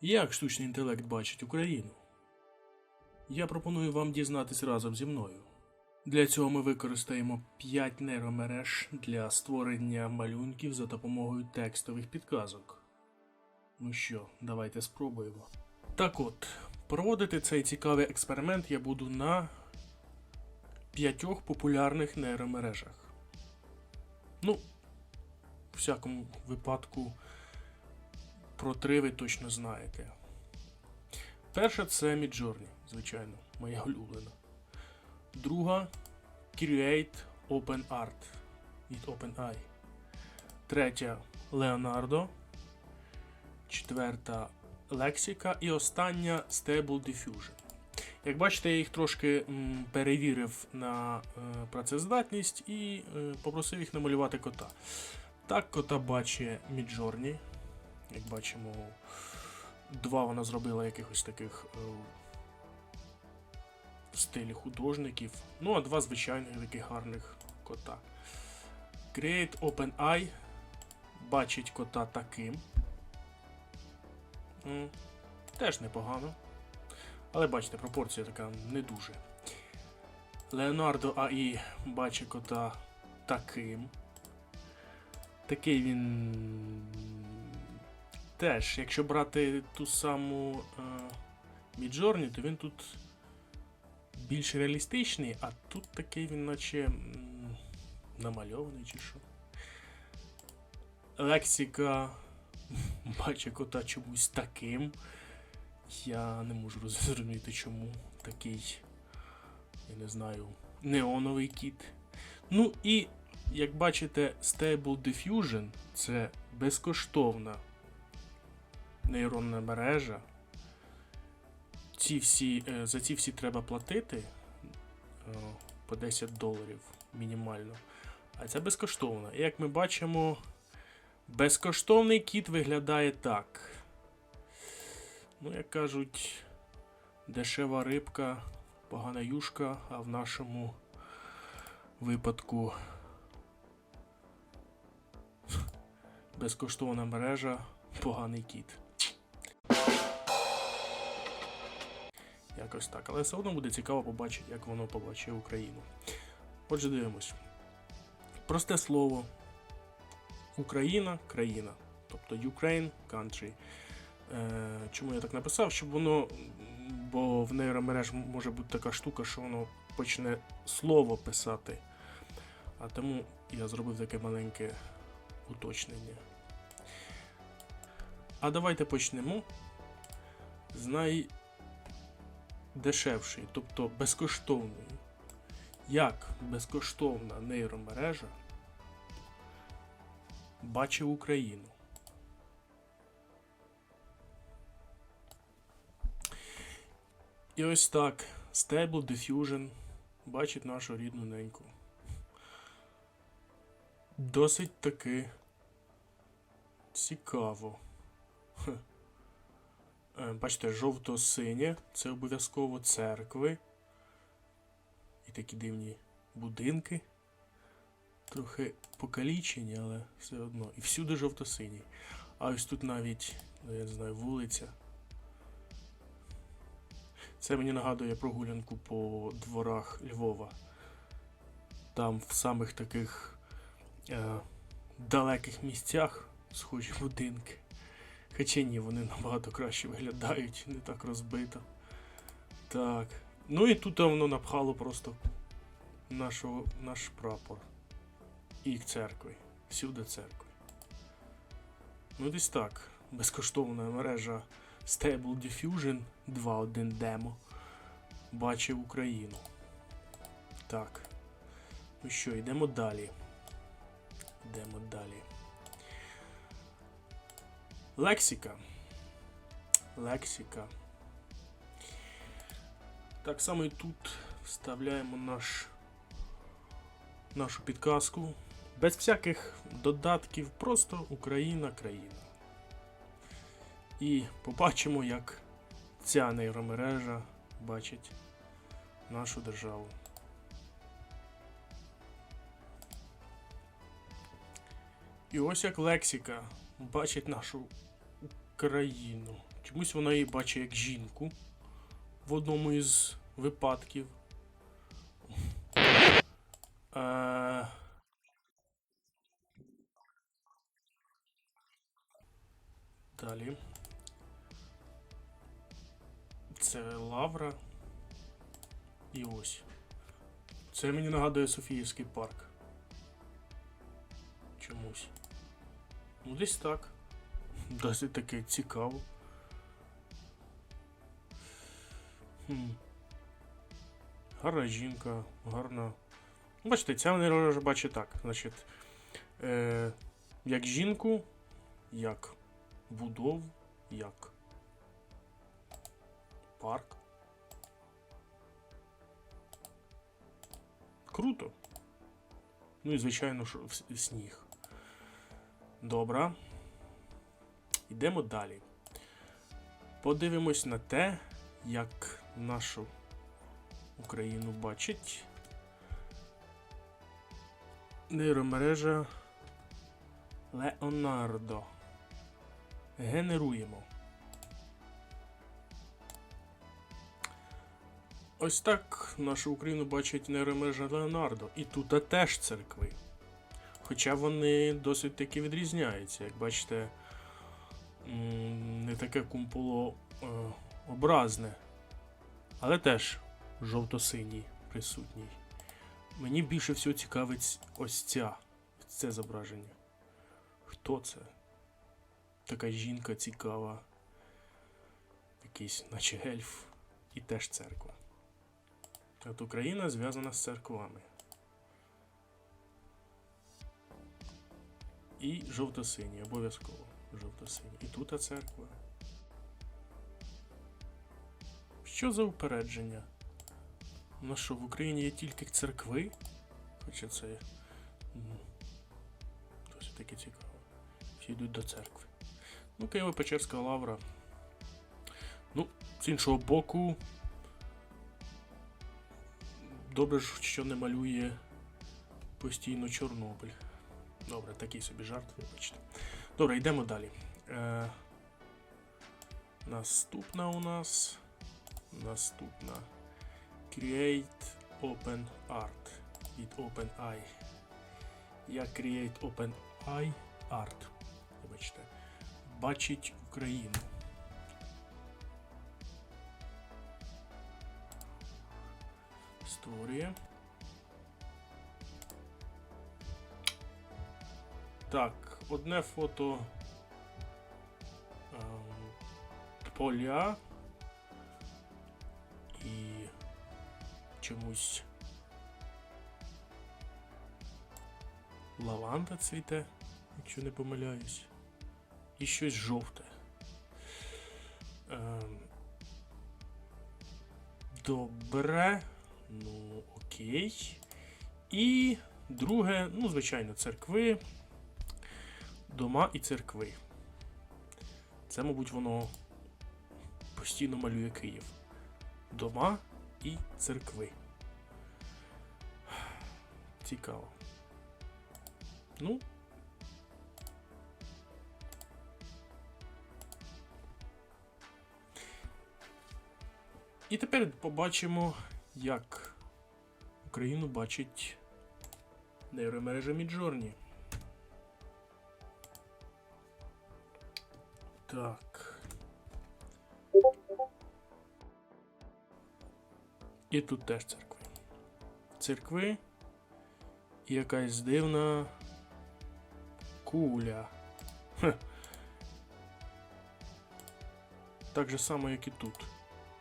Як штучний інтелект бачить Україну? Я пропоную вам дізнатись разом зі мною. Для цього ми використаємо 5 нейромереж для створення малюнків за допомогою текстових підказок. Ну що, давайте спробуємо. Так от, проводити цей цікавий експеримент я буду на п'ятьох популярних нейромережах. Ну, в всякому випадку, про три ви точно знаєте. Перша це Midjourney, звичайно, моя улюблена. Друга Create OpenArt від OpenAI. Третя Leonardo. Четверта Lexica. І остання Stable Diffusion. Як бачите, я їх трошки перевірив на е, працездатність і е, попросив їх намалювати кота. Так, кота бачить Midjourney. Як бачимо, два вона зробила якихось таких е, в стилі художників. Ну, а два звичайних таких гарних кота. Create OpenEye бачить кота таким. Теж непогано. Але бачите, пропорція така не дуже. Leonardo AI бачить кота таким. Такий він. Теж, якщо брати ту саму е, Midjourney, то він тут більш реалістичний, а тут такий він наче намальований чи що. Лексика бачить кота чомусь таким. Я не можу зрозуміти, чому такий, я не знаю, неоновий кіт. Ну і, як бачите, Stable Diffusion це безкоштовна нейронна мережа. Ці всі, е, за ці всі треба платити е, по 10 доларів мінімально. А це безкоштовно. І як ми бачимо, безкоштовний кіт виглядає так. Ну, як кажуть, дешева рибка, погана юшка, а в нашому випадку безкоштовна мережа, поганий кіт. Якось так. Але все одно буде цікаво побачити, як воно побачить Україну. Отже, дивимось. Просте слово. Україна країна. Тобто Ukraine country. Е, чому я так написав? Щоб воно. Бо в нейромереж може бути така штука, що воно почне слово писати. А тому я зробив таке маленьке уточнення. А давайте почнемо з найдешевшої, тобто безкоштовної. Як безкоштовна нейромережа бачить Україну? І ось так Stable Diffusion бачить нашу рідну неньку. Досить таки цікаво. Е, Бачите, жовто-синє це обов'язково церкви. І такі дивні будинки. Трохи покалічені, але все одно. І всюди жовто-синій. А ось тут навіть, ну, я не знаю, вулиця. Це мені нагадує прогулянку по дворах Львова. Там в самих таких е, далеких місцях схожі будинки. Хоча ні, вони набагато краще виглядають, не так розбито. Так. Ну і тут воно напхало просто нашого, наш прапор. І церкви. Всюди церкви. Ну десь так. Безкоштовна мережа Stable Diffusion 2.1 демо бачив Україну. Так. Ну що, йдемо далі. Йдемо далі. Лексика. Лексика. Так само і тут вставляємо наш, нашу підказку. Без всяких додатків, просто Україна, країна. І побачимо, як ця нейромережа бачить нашу державу. І ось як лексика бачить нашу країну. Чомусь вона її бачить як жінку в одному із випадків. Е... Далі. Це Лавра. І ось. Це мені нагадує Софіївський парк. Чомусь. Ну, десь так. Досить таки цікаво. Хм. Гарна жінка, гарна. Бачите, ця не вже бачить так. Значить, е, як жінку, як будов, як парк. Круто. Ну і звичайно, сніг. Добре. Йдемо далі. Подивимось на те, як нашу Україну бачить нейромережа Леонардо. Генеруємо. Ось так нашу Україну бачить нейромережа Леонардо. І тут теж церкви. Хоча вони досить таки відрізняються. Як бачите, не таке кумполо е, але теж жовто-синій присутній. Мені більше всього цікавить ось ця, це зображення. Хто це? Така жінка цікава. Якийсь, наче ельф. І теж церква. От Україна зв'язана з церквами. І жовто-синій, обов'язково. Жовто-синій. І тут церква. Що за упередження? Ну що, в Україні є тільки церкви? Хоча це. м, Досить таки цікаво. Всі йдуть до церкви. Ну, Києво-Печерська лавра. Ну, з іншого боку. Добре, ж, що не малює постійно Чорнобиль. Добре, такий собі жарт, вибачте. Добре, йдемо далі. Е, наступна у нас. Наступна. Create Open Art від OpenAI. Я Create OpenAI Art. Вибачте. Бачить Україну. Створює. Так, одне фото ем, поля і чомусь лаванда цвіте, якщо не помиляюсь. І щось жовте. Ем, добре. Ну, окей. І друге, ну, звичайно, церкви. Дома і церкви. Це, мабуть, воно постійно малює Київ. Дома і церкви. Цікаво. Ну. І тепер побачимо, як Україну бачить нейромережа Міджорні. Так. І тут теж церкви. Церкви і якась дивна куля. Хе. Так же само, як і тут.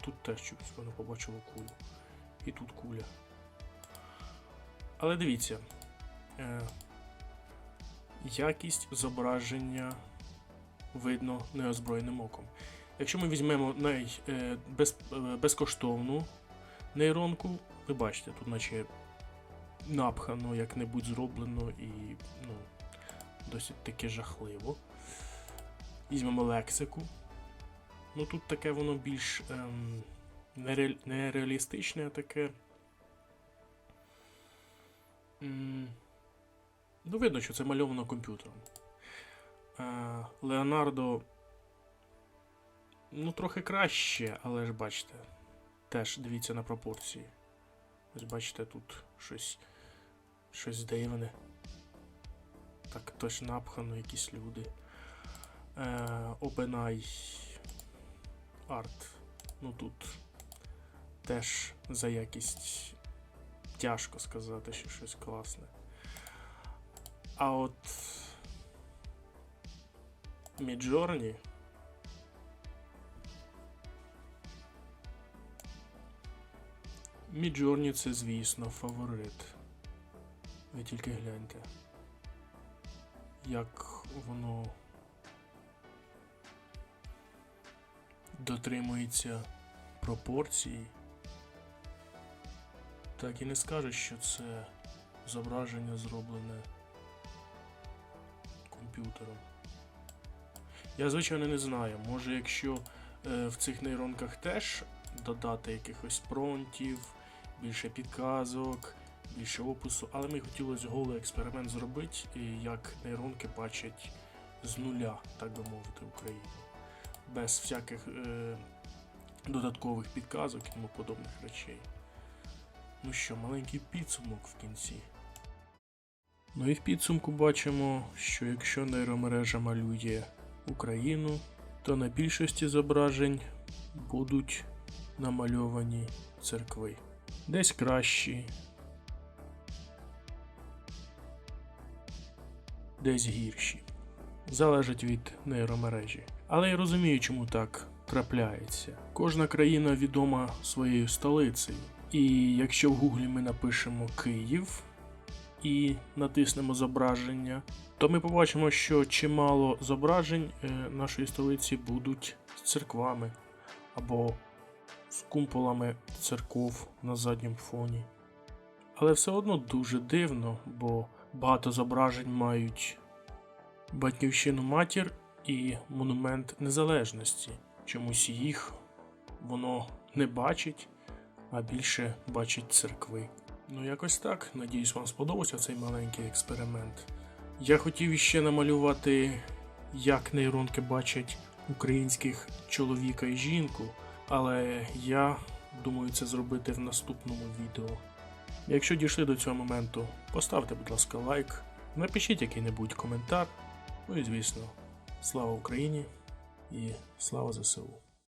Тут теж чомусь воно побачило кулю. І тут куля. Але дивіться. Е, якість зображення видно неозброєним оком. Якщо ми візьмемо най, е, без, е, безкоштовну нейронку, ви бачите, тут наче напхано, як-небудь зроблено і ну, досить таки жахливо. Візьмемо лексику. Ну тут таке воно більш ем, нере, нереалістичне, а таке. М, ну, видно, що це мальовано комп'ютером. Е, Леонардо Ну, трохи краще, але ж бачите. Теж дивіться на пропорції. Ось бачите, тут щось. Щось дивне. Так, точно напхано якісь люди. Е, OpenAI Art. Ну тут теж за якість тяжко сказати, що щось класне. А от Midjourney Midjourney це, звісно, фаворит. Ви тільки гляньте, як воно дотримується пропорцій. Так і не скажеш, що це зображення зроблене комп'ютером. Я, звичайно, не знаю. Може, якщо е, в цих нейронках теж додати якихось пронтів, більше підказок, більше опису, але мені хотілося голий експеримент зробити, як нейронки бачать з нуля, так би мовити, Україну. Без всяких е, додаткових підказок і тому подобних речей. Ну що, маленький підсумок в кінці. Ну і в підсумку бачимо, що якщо нейромережа малює Україну, то на більшості зображень будуть намальовані церкви. Десь кращі, десь гірші. Залежить від нейромережі. Але я розумію, чому так трапляється. Кожна країна відома своєю столицею. І якщо в гуглі ми напишемо Київ і натиснемо зображення, то ми побачимо, що чимало зображень е, нашої столиці будуть з церквами або з кумполами церков на задньому фоні. Але все одно дуже дивно, бо багато зображень мають батьківщину матір і монумент незалежності. Чомусь їх воно не бачить, а більше бачить церкви. Ну, якось так. Надіюсь, вам сподобався цей маленький експеримент. Я хотів іще намалювати, як нейронки бачать українських чоловіка і жінку, але я думаю це зробити в наступному відео. Якщо дійшли до цього моменту, поставте, будь ласка, лайк, напишіть який-небудь коментар. Ну і звісно, слава Україні і слава ЗСУ.